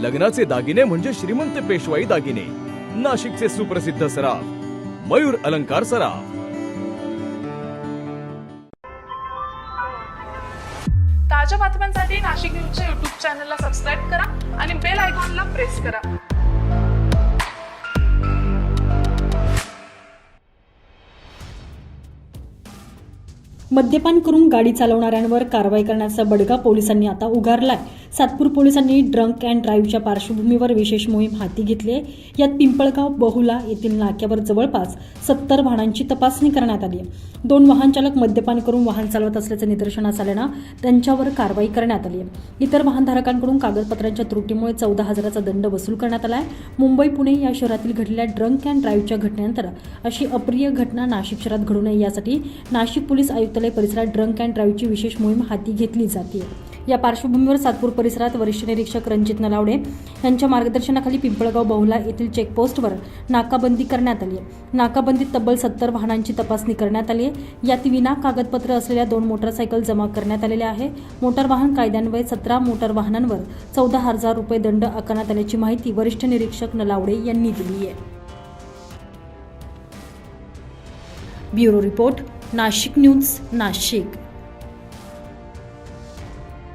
लग्नाचे दागिने म्हणजे श्रीमंत पेशवाई दागिने. नाशिकचे सुप्रसिद्ध सराफ मयूर अलंकार सराफ. ताज्या बातम्यांसाठी नाशिक न्यूजच्या युट्यूब चॅनलला सबस्क्राईब करा आणि बेल आयकॉनला प्रेस करा. मद्यपान करून गाडी चालवणाऱ्यांवर कारवाई करण्याचा बडगा पोलिसांनी आता उगारलाय. सातपूर पोलिसांनी ड्रंक अँड ड्राईव्हच्या पार्श्वभूमीवर विशेष मोहीम हाती घेतली आहे. यात पिंपळगाव बहुला येथील नाक्यावर जवळपास सत्तर वाहनांची तपासणी करण्यात आली आहे. दोन वाहन चालक मद्यपान करून वाहन चालवत असल्याचं निदर्शनास आल्यानं त्यांच्यावर कारवाई करण्यात आली आहे. इतर वाहनधारकांकडून कागदपत्रांच्या त्रुटीमुळे चौदा हजाराचा दंड वसूल करण्यात आला आहे. मुंबई पुणे या शहरातील घडलेल्या ड्रंक अँड ड्राईव्हच्या घटनेनंतर अशी अप्रिय घटना नाशिक शहरात घडू नये यासाठी नाशिक पोलीस आयुक्तालय परिसरात ड्रंक अँड ड्राईव्हची विशेष मोहीम हाती घेतली जाते. या पार्श्वभूमीवर सातपूर परिसरात वरिष्ठ निरीक्षक रणजित नलावडे यांच्या मार्गदर्शनाखाली पिंपळगाव बहुला येथील चेकपोस्टवर नाकाबंदी करण्यात आली आहे. नाकाबंदीत तब्बल सत्तर वाहनांची तपासणी करण्यात आली आहे. यात विना कागदपत्र असलेल्या दोन मोटरसायकल जमा करण्यात आलेल्या आहे. मोटार वाहन कायद्यान्वये सतरा मोटार वाहनांवर चौदा हजार रुपये दंड आकारण्यात आल्याची माहिती वरिष्ठ निरीक्षक नलावडे यांनी दिली आहे. Bureau report Nashik news Nashik.